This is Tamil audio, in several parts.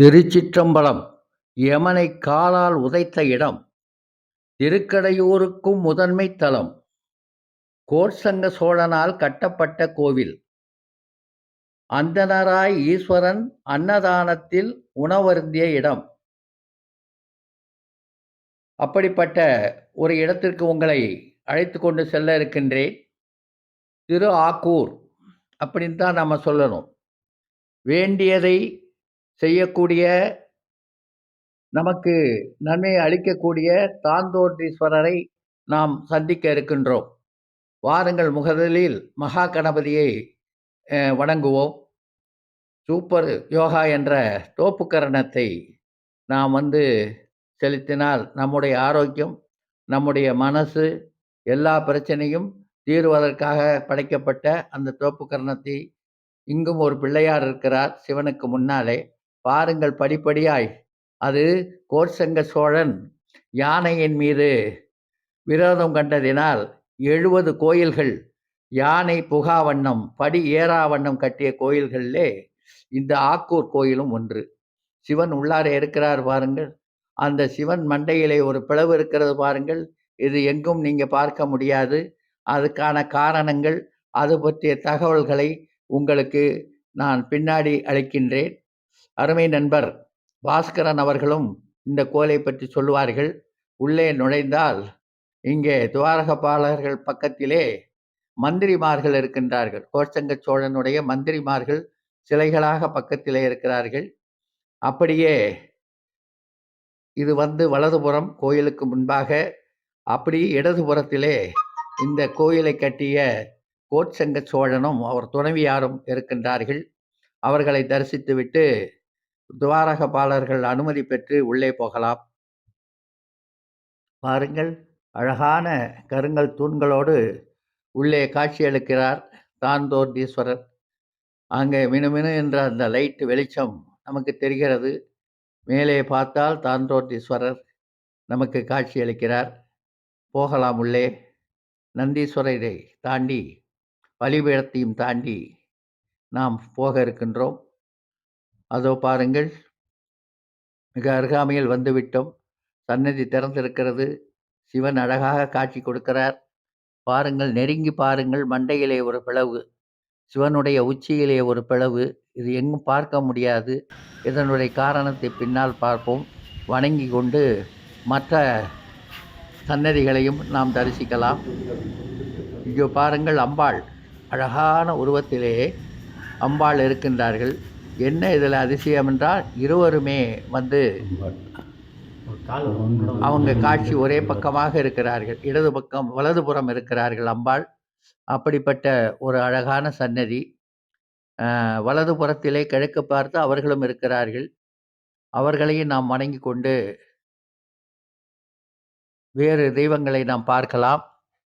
திருச்சிற்றம்பலம் யமனை காலால் உதைத்த இடம் திருக்கடையூருக்கும் முதன்மை தலம் கோட்சங்க சோழனால் கட்டப்பட்ட கோவில். அந்தனராய் ஈஸ்வரன் அன்னதானத்தில் உணவருந்திய இடம். அப்படிப்பட்ட ஒரு இடத்திற்கு உங்களை அழைத்து கொண்டு செல்ல இருக்கின்றேன். திரு ஆக்கூர் அப்படின்னு தான் நம்ம சொல்லணும். வேண்டியதை செய்யக்கூடிய நமக்கு நன்மையை அளிக்கக்கூடிய தாந்தோன்றீஸ்வரரை நாம் சந்திக்க இருக்கின்றோம். வாருங்கள் முகதலில் மகா கணபதியை வணங்குவோம். சூப்பர் யோகா என்ற தோப்புக்கரணத்தை நாம் வந்து செலுத்தினால் நம்முடைய ஆரோக்கியம் நம்முடைய மனசு எல்லா பிரச்சனையும் தீர்வதற்காக படைக்கப்பட்ட அந்த தோப்புக்கரணத்தை இங்கும் ஒரு பிள்ளையார் இருக்கிறார் சிவனுக்கு முன்னாலே. பாருங்கள் படிப்படியாய். அது கோட்சங்க சோழன் யானையின் மீது விரோதம் கண்டதினால் எழுபது கோயில்கள் யானை புகா வண்ணம் படி ஏறாவண்ணம் கட்டிய கோயில்களிலே இந்த ஆக்கூர் கோயிலும் ஒன்று. சிவன் உள்ளார இருக்கிறார் பாருங்கள். அந்த சிவன் மண்டையிலே ஒரு பிளவு இருக்கிறது பாருங்கள். இது எங்கும் நீங்கள் பார்க்க முடியாது. அதுக்கான காரணங்கள் அது பற்றிய தகவல்களை உங்களுக்கு நான் பின்னாடி அளிக்கின்றேன். அருமை நண்பர் பாஸ்கரன் அவர்களும் இந்த கோலை பற்றி சொல்லுவார்கள். உள்ளே நுழைந்தால் இங்கே துவாரகபாலர்கள் பக்கத்திலே மந்திரிமார்கள் இருக்கின்றார்கள். கோச்சங்க சோழனுடைய மந்திரிமார்கள் சிலைகளாக பக்கத்திலே இருக்கிறார்கள். அப்படியே இது வந்து வலதுபுறம் கோயிலுக்கு முன்பாக அப்படி இடதுபுறத்திலே இந்த கோயிலை கட்டிய கோட்சங்க சோழனும் அவர் துணைவியாரும் இருக்கின்றார்கள். அவர்களை தரிசித்துவிட்டு துவாரகபாலர்கள் அனுமதி பெற்று உள்ளே போகலாம். பாருங்கள் அழகான கருங்கல் தூண்களோடு உள்ளே காட்சியளிக்கிறார் தாந்தோர்தீஸ்வரர் அங்கே மினுமினு என்ற அந்த லைட் வெளிச்சம் நமக்கு தெரிகிறது. மேலே பார்த்தால் தாந்தோர்தீஸ்வரர் நமக்கு காட்சியளிக்கிறார் போகலாம் உள்ளே. நந்தீஸ்வரரை தாண்டி பலிபீடத்தையும் தாண்டி நாம் போக இருக்கின்றோம். அதோ பாருங்கள். மிக அருகாமையில் வந்துவிட்டோம். சன்னதி திறந்திருக்கிறது. சிவன் அழகாக காட்சி கொடுக்கிறார். பாருங்கள் நெருங்கி பாருங்கள் மண்டையிலே ஒரு பிளவு. சிவனுடைய உச்சியிலே ஒரு பிளவு. இது எங்கும் பார்க்க முடியாது. இதனுடைய காரணத்தை பின்னால் பார்ப்போம். வணங்கி கொண்டு மற்ற சன்னதிகளையும் நாம் தரிசிக்கலாம். இங்கே பாருங்கள் அம்பாள். அழகான உருவத்திலே அம்பாள் இருக்கின்றார்கள். என்ன இதில் அதிசயம் என்றால் இருவருமே வந்து அவங்க காட்சி ஒரே பக்கமாக இருக்கிறார்கள். இடது பக்கம் வலதுபுறம் இருக்கிறார்கள் அம்பாள். அப்படிப்பட்ட ஒரு அழகான சன்னதி. அஹ், வலதுபுறத்திலே கிழக்கு பார்த்து அவர்களும் இருக்கிறார்கள். அவர்களையும் நாம் வணங்கி கொண்டு வேறு தெய்வங்களை நாம் பார்க்கலாம்.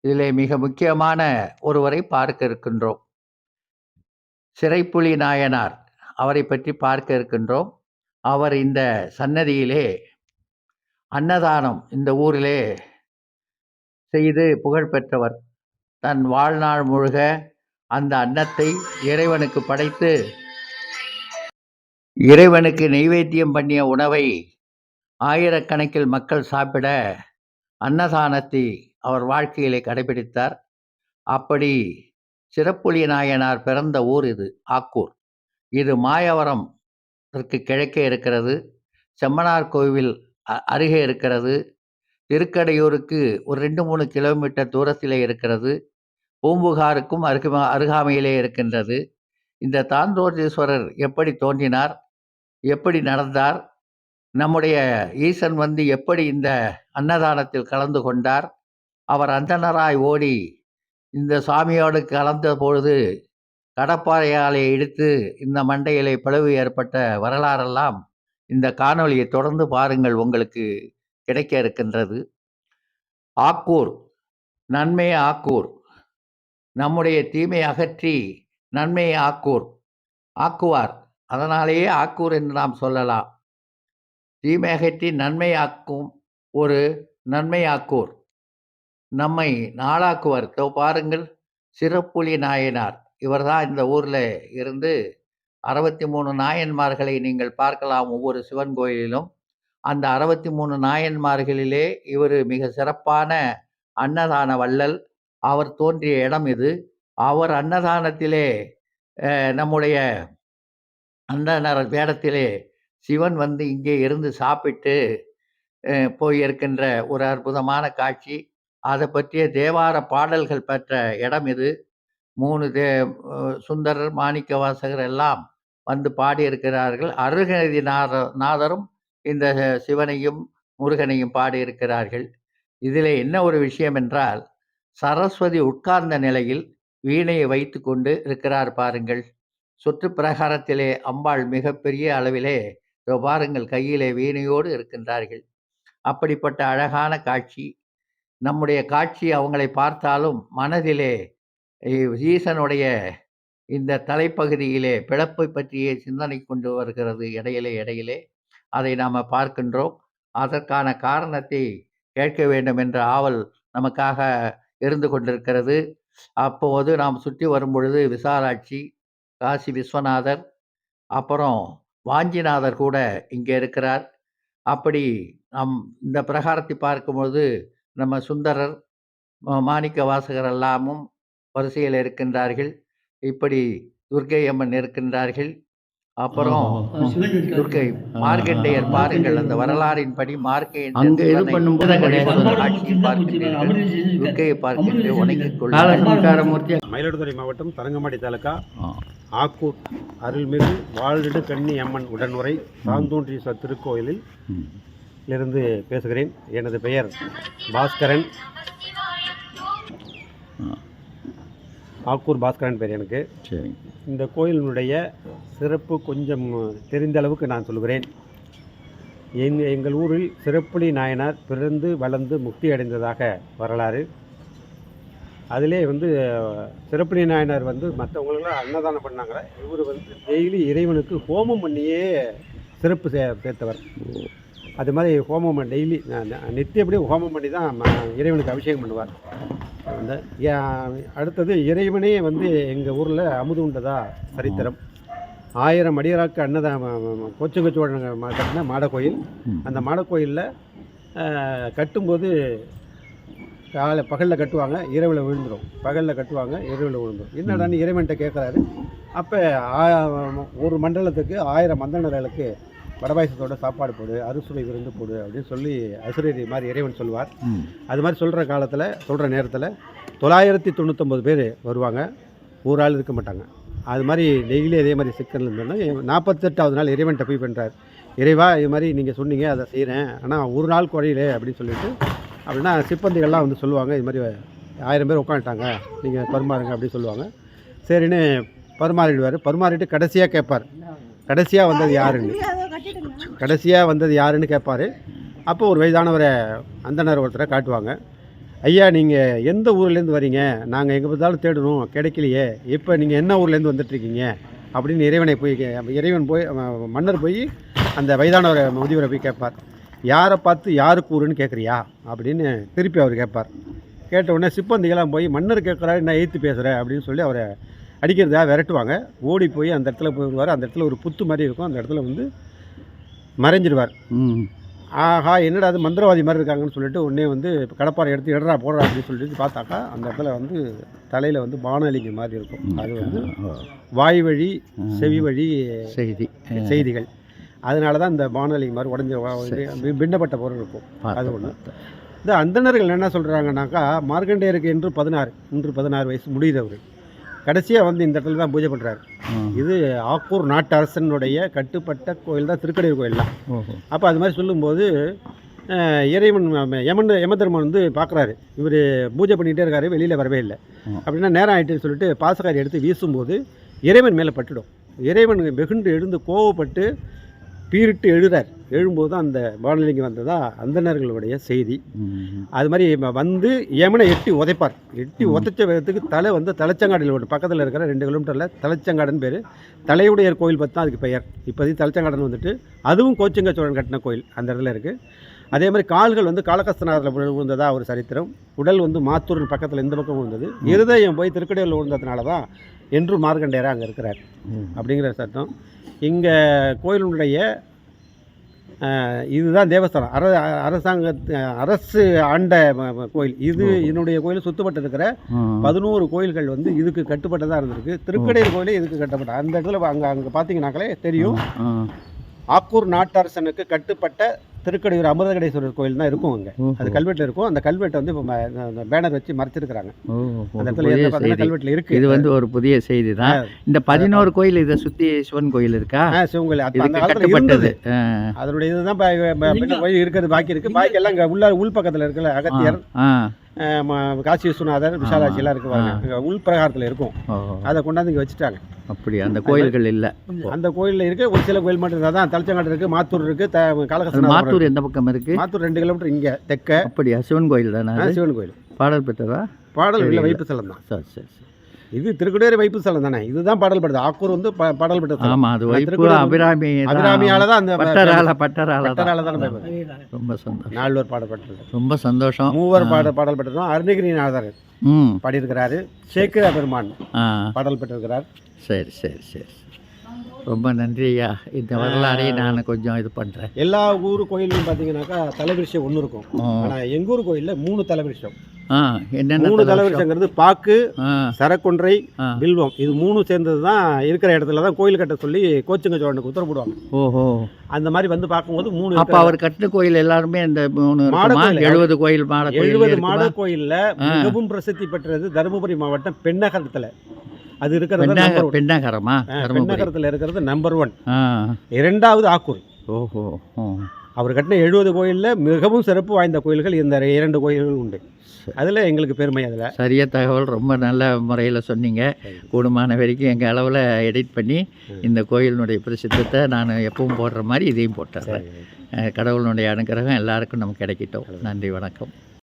இதிலே மிக முக்கியமான ஒருவரை பார்க்க இருக்கின்றோம். சிறைப்புலி நாயனார். அவரை பற்றி பார்க்க இருக்கின்றோம். அவர் இந்த சன்னதியிலே அன்னதானம் இந்த ஊரிலே செய்து புகழ் பெற்றவர். தன் வாழ்நாள் முழுக அந்த அன்னத்தை இறைவனுக்கு படைத்து இறைவனுக்கு நெய்வேத்தியம் பண்ணிய உணவை ஆயிரக்கணக்கில் மக்கள் சாப்பிட அன்னதானத்தை அவர் வாழ்க்கையிலே கடைபிடித்தார். அப்படி சிறப்புலி நாயனார் பிறந்த ஊர் இது ஆக்கூர். இது மாயவரம் இதற்கு கிழக்கே இருக்கிறது. செம்மனார் கோவில் அ- அருகே இருக்கிறது. திருக்கடையூருக்கு ஒரு ரெண்டு மூணு கிலோமீட்டர் தூரத்திலே இருக்கிறது. பூம்புகாருக்கும் அருகா அருகாமையிலே இருக்கின்றது. இந்த தாந்தோர்ஜீஸ்வரர் எப்படி தோன்றினார்? எப்படி நடந்தார்? நம்முடைய ஈசன் வந்து எப்படி இந்த அன்னதானத்தில் கலந்து கொண்டார்? அவர் அந்தனராய் ஓடி இந்த சுவாமியோடு கலந்த பொழுது கடப்பாறையாலே இடித்து இந்த மண்டையிலே பிளவு ஏற்பட்ட வரலாறெல்லாம் இந்த காணொலியை தொடர்ந்து பாருங்கள் உங்களுக்கு கிடைக்க இருக்கின்றது. ஆக்கூர் நன்மையை ஆக்கூர். நம்முடைய தீமை அகற்றி நன்மையை ஆக்கூர். ஆக்குவார். அதனாலேயே ஆக்கூர் என்று நாம் சொல்லலாம். தீமை அகற்றி நன்மை ஆக்கும் ஒரு நன்மை ஆக்கூர். நம்மை நாளாக்குவர். பாருங்கள் சிறப்புலி நாயனார். இவர்தான் இந்த ஊரில் இருந்து அறுபத்தி மூணு நாயன்மார்களை நீங்கள் பார்க்கலாம் ஒவ்வொரு சிவன் கோயிலிலும். அந்த அறுபத்தி மூணு நாயன்மார்களிலே இவர் மிக சிறப்பான அன்னதான வள்ளல். அவர் தோன்றிய இடம் இது. அவர் அன்னதானத்திலே நம்முடைய அந்தனர் வேடத்திலே சிவன் வந்து இங்கே இருந்து சாப்பிட்டு போயிருக்கின்ற ஒரு அற்புதமான காட்சி. அதை பற்றிய தேவார பாடல்கள் பெற்ற இடம் இது. மூணு தே சுந்தரர் மாணிக்கவாசகர் எல்லாம் வந்து பாடியிருக்கிறார்கள். அருகநதி நாத நாதரும் இந்த சிவனையும் முருகனையும் பாடியிருக்கிறார்கள். இதிலே என்ன ஒரு விஷயம் என்றால் சரஸ்வதி உட்கார்ந்த நிலையில் வீணையை வைத்துக்கொண்டு இருக்கிறார் பாருங்கள். சுற்று பிரகாரத்திலே அம்பாள் மிகப்பெரிய அளவிலே இதோ பாருங்கள் கையிலே வீணையோடு இருக்கின்றார்கள். அப்படிப்பட்ட அழகான காட்சி. நம்முடைய காட்சி அவங்களை பார்த்தாலும் மனதிலே ஈசனுடைய இந்த தலைப்பகுதியிலே பிழப்பை பற்றிய சிந்தனை கொண்டு வருகிறது இடையிலே இடையிலே. அதை நாம் பார்க்கின்றோம். அதற்கான காரணத்தை கேட்க வேண்டும் என்ற ஆவல் நமக்காக இருந்து கொண்டிருக்கிறது. அப்போது நாம் சுற்றி வரும் பொழுது விசாலாட்சி காசி விஸ்வநாதர் அப்புறம் வாஞ்சிநாதர் கூட இங்கே இருக்கிறார். அப்படி நம் இந்த பிரகாரத்தை பார்க்கும்பொழுது நம்ம சுந்தரர் மாணிக்க வாசகர் எல்லாமும் வரிசையில் இருக்கின்றார்கள். இப்படி துர்க்கை அம்மன் இருக்கின்றார்கள் அப்புறம் துர்க்கை மார்க்கண்டேயர் பாருங்கள் அந்த வரலாறின்படி மார்க்கேயன் அங்க இது சிவனை பண்ணும்போது கணேசன் காட்சியை பார்க்கின்றீர்கள். துர்க்கையை பார்க்கின்ற வணங்கிக் கொள்ளுங்கள் காலசங்காரமூர்த்தி மயிலாடுதுறை மாவட்டம் தரங்கம்பாடி தாலுகா. ஆக்கூர் அருள்மிகு வாழ்நிடு கன்னி அம்மன் உடனுரை சாந்தோன்றீஸ்வர் திருக்கோயிலில் இருந்து பேசுகிறேன். எனது பெயர் பாஸ்கரன். ஆக்கூர் பாஸ்கரன் பேர் எனக்கு. சரி. இந்த கோயிலினுடைய சிறப்பு கொஞ்சம் தெரிந்த அளவுக்கு நான் சொல்கிறேன் எங் எங்கள் ஊரில் சிறப்புலி நாயனார் பிறந்து வளர்ந்து முக்தி அடைந்ததாக வரலாறு. அதிலே வந்து சிறப்புலி நாயனார் வந்து மற்றவங்களுக்கெல்லாம் அன்னதானம் பண்ணாங்க. இவர் வந்து டெய்லி இறைவனுக்கு ஹோமம் பண்ணியே சிறப்பு சே சேர்த்தவர். அது மாதிரி ஹோமம் டெய்லி நித்தியப்படி ஹோமம் பண்ணி தான் இறைவனுக்கு அபிஷேகம் பண்ணுவார். அந்த அடுத்தது இறைவனே வந்து எங்கள் ஊரில் அமுது உண்டதா? சரித்திரம். ஆயிரம் அடியராக்கு அன்னதா கோச்சங்கச்சோழன் கட்டின மாடக்கோயில். அந்த மாடக்கோயிலில் கட்டும்போது காலை பகலில் கட்டுவாங்க இரவில் விழுந்துடும் பகலில் கட்டுவாங்க இரவில் விழுந்துடும் என்னடான்னு இறைவன்கிட்ட கேட்குறாரு அப்போ ஒரு மண்டலத்துக்கு ஆயிரம் மந்தனர்களுக்கு வடபாயசத்தோட சாப்பாடு போடு அறுசுவை விருந்து போடு அப்படின்னு சொல்லி அசுரரி மாதிரி இறைவன் சொல்லுவார் அது மாதிரி சொல்கிற காலத்தில் சொல்கிற நேரத்தில் தொள்ளாயிரத்தி தொண்ணூத்தொம்பது பேர் வருவாங்க. ஒரு ஆள் இருக்க மாட்டாங்க. அது மாதிரி டெய்லி அதே மாதிரி சிக்கல் இருந்தோன்னா நாற்பத்தெட்டாவது நாள் இறைவன்கிட்ட போய் பண்ணுறார் இறைவா இது மாதிரி நீங்கள் சொன்னீங்க அதை செய்கிறேன் ஆனால் ஒரு நாள் குறையிலே அப்படின்னு சொல்லிட்டு அப்படின்னா சிப்பந்திகள்லாம் வந்து சொல்லுவாங்க இது மாதிரி ஆயிரம் பேர் உட்காந்துட்டாங்க நீங்கள் பரிமாறுங்க அப்படின்னு சொல்லுவாங்க. சரின்னு பரிமாறிடுவார். பரிமாறிட்டு கடைசியாக கேட்பார். கடைசியாக வந்தது யாருன்னு. கடைசியாக வந்தது யாருன்னு கேட்பாரு அப்போ ஒரு வயதானவரை அந்தனர் ஒருத்தரை காட்டுவாங்க. ஐயா நீங்கள் எந்த ஊர்லேருந்து வரீங்க? நாங்கள் எங்கே பார்த்தாலும் தேடணும் கிடைக்கலையே. இப்போ நீங்கள் என்ன ஊர்லேருந்து வந்துட்டுருக்கீங்க? அப்படின்னு இறைவனை போய் இறைவன் போய் மன்னர் போய் அந்த வயதானவரை முதியவரை போய் கேட்பார் யாரை பார்த்து யாருக்கு ஊருன்னு கேட்குறியா அப்படின்னு திருப்பி அவர் கேட்பார் கேட்ட உடனே சிப்பந்திகளாம் போய் மன்னர் கேட்குறாரு நான் எய்த்து பேசுகிறேன் அப்படின்னு சொல்லி அவரை அடிக்கிறதா விரட்டுவாங்க. ஓடி போய் அந்த இடத்துல போயிடுவார் அந்த இடத்துல ஒரு புத்து மாதிரி இருக்கும். அந்த இடத்துல வந்து மறைஞ்சிடுவார் ஆஹா என்னடா அது மந்திரவாதி மாதிரி இருக்காங்கன்னு சொல்லிட்டு உடனே வந்து கடப்பாறை எடுத்து இடறா போடுறா? அப்படின்னு சொல்லிட்டு பார்த்தாக்கா அந்த இடத்துல வந்து தலையில் வந்து பானலிங்க மாதிரி இருக்கும். அது வந்து வாய் வழி செவி வழி செய்தி. செய்திகள். அதனால தான் இந்த பானலிங்க மாதிரி உடஞ்ச பின்னப்பட்ட பொருள் இருக்கும். அது ஒன்று இந்த அந்தணர்கள் என்ன சொல்கிறாங்கனாக்கா மார்க்கண்டேயருக்கு என்று பதினாறு இன்று பதினாறு வயசு முடியுதவர் கடைசியாக வந்து இந்த இடத்துல தான் பூஜை பண்ணுறாரு இது ஆக்கூர் நாட்டு அரசனுடைய கட்டுப்பட்ட கோயில் தான் திருக்கடையூர் கோயில் தான் அப்போ அது மாதிரி சொல்லும்போது இறைவன் யமன் யமதர்மன் வந்து பார்க்குறாரு இவர் பூஜை பண்ணிகிட்டே இருக்காரு வெளியில் வரவே இல்லை. அப்படின்னா நேரம் ஆயிட்டுன்னு சொல்லிட்டு பாசக்காரி எடுத்து வீசும்போது இறைவன் மேலே பட்டுடும். இறைவன் வெகுண்டு எழுந்து கோவப்பட்டு பீரிட்டு எழுறார். எழும்போது தான் அந்த வானொலிங்க வந்ததா அந்தணர்களுடைய செய்தி. அது மாதிரி வந்து யமனை எட்டி உதைப்பார். எட்டி உதைச்ச விதத்துக்கு தலை வந்து தலைச்சங்காடியில் ஒன்று. பக்கத்தில் இருக்கிற ரெண்டு கிலோமீட்டரில் தலைச்சங்காடுன்னு பேர். தலையுடையர் கோயில் தான் அதுக்கு பெயர். இப்போதைக்கு தலைச்சங்காடன் வந்துட்டு அதுவும் கோச்சிங்க சோழன் கட்டின கோயில் அந்த இடத்துல இருக்குது அதே மாதிரி கால்கள் வந்து காலகஸ்தநாதத்தில் விழுந்ததா ஒரு சரித்திரம். உடல் வந்து மாத்தூர் பக்கத்தில் இந்த பக்கம் விழுந்தது இருதயம் போய் திருக்கடையில் விழுந்ததுனால தான் என்று மார்க்கண்டேயரா அங்கே இருக்கிறார். அப்படிங்கிற சட்டம். இங்கே கோயிலுடைய இதுதான் தேவஸ்தானம். அர அரசாங்க அரசு ஆண்ட கோயில். இது என்னுடைய கோயில் சுத்தப்பட்டு இருக்கிற ம். பதினோரு கோயில்கள் வந்து இதுக்கு கட்டுப்பட்டதாக இருந்திருக்கு. திருக்கடையூர் கோயிலே இதுக்கு கட்டப்பட்ட. அந்த இடத்துல அங்கே அங்கே பார்த்தீங்கன்னாக்களே தெரியும். ஆக்கூர் நாட்டரசனுக்கு கட்டுப்பட்ட திருக்கடையூர் அமிர்தகடேஸ்வரர் கோயில் தான் இருக்கும் அங்கே. அது கல்வெட்டில் இருக்கும். அந்த கல்வெட்டை வந்து இப்போ பேனர் வச்சு மறைச்சிருக்கிறாங்க. அந்த ஒரு இடத்துல. கல்வெட்டில் இருக்கு. இது வந்து ஒரு புதிய செய்தி தான். இந்த பதினோரு கோயில் இதை சுத்தி சிவன் கோயில் இருக்கா? ஆ சிவங்கோயில் அப்ப அந்த காலத்தில் இருந்தது. அதனுடைய இதுதான் கோயில் இருக்கிறது பாக்கி இருக்கு. பாக்கி எல்லாம் உள்ள உள் பக்கத்தில் இருக்கல அகத்தியர். காசி விஸ்வநாதர் விஷாலாட்சி எல்லாம் இருக்கு பாருங்க உள் பிரகாரத்தில் இருக்கும். அதை கொண்டாந்து இங்கே வச்சுட்டாங்க. அப்படி அந்த கோயில்கள் இல்ல. அந்த கோயிலில் இருக்க. ஒரு சில கோயில் மட்டும் இருந்தால் தான் தலச்சங்காடு இருக்கு மாத்தூர் இருக்கு த மாத்தூர் எந்த பக்கம் இருக்கு? மாத்தூர் ரெண்டு கிலோமீட்டர் இங்கே தெக்க அப்படியா? சிவன் கோயில் தானே? சிவன் கோயில். பாடல் பெற்றதா? பாடல். இல்லை வைப்பு ஸ்தலம் தான். சரி சரி சரி. இது திருக்குடியேறு வைப்பு ஸ்தலம் தானே? இதுதான் பாடல் பெற்றது ஆக்கூர் வந்து பாடல் பெற்ற ஸ்தலம். ஆமா அது வைப்பு அபிராமி. அபிராமியால தான் அந்த பட்டரால பட்டரால. பட்டரால தான் ரொம்ப சந்தோஷம். நால்வர் பாடப்பட்டது ரொம்ப சந்தோஷம். மூவர் பாட பாடல் பெற்றதும் அருணகிரிநாதர் பாடியிருக்கிறாரு. சேக்கிர பெருமான் பாடல் பெற்றிருக்கிறார். சரி சரி சரி. ரொம்ப நன்றி ஐயா. இந்த வரலாறையும் நான் கொஞ்சம் இது பண்ணுறேன் எல்லா ஊர் கோயிலையும் பார்த்தீங்கன்னாக்கா தலைவிருஷம் ஒன்று இருக்கும். ஆனால் எங்கள் ஊர் கோயிலில் மூணு என்னென்ன மூணு பாக்கு சரக்கொன்றை. பில்வம். இது மூணு சேர்ந்தது தான் இருக்கிற இடத்துல தான் கோயில் கட்ட சொல்லி கோச்சுங்க சோழனுக்கு உத்தரவு போடுவாங்க. ஓஹோ. அந்த மாதிரி வந்து பார்க்கும்போது மூணு அப்ப அவர் கட்டின கோயில் எல்லாருமே இந்த மூணு. எழுபது கோயில் மாட எழுபது மாட கோயில்ல. மிகவும் பிரசித்தி பெற்றது தருமபுரி மாவட்டம் பெண்ணகரத்துல. அது இருக்கிறது பெண்ணாகரமா? பெண்ணகரத்துல இருக்கிறது நம்பர் ஒன் இரண்டாவது ஆக்கூர் ஓஹோ. அவர் கட்டின எழுபது கோயில்ல மிகவும் சிறப்பு வாய்ந்த கோயில்கள் இந்த இரண்டு கோயில்கள் உண்டு. அதுல எங்களுக்கு பெருமை அதுல. சரியா தகவல் ரொம்ப நல்ல முறையில் சொன்னீங்க. கூடுமான வரைக்கும் எங்கள் அளவில் எடிட் பண்ணி இந்த கோயிலினுடைய பிரசித்தத்தை நான் எப்பவும் போடுற மாதிரி இதையும் போட்டுறேன். அஹ் கடவுளுடைய அனுகிரகம் எல்லாருக்கும் நமக்கு கிடைக்கட்டும். நன்றி வணக்கம்.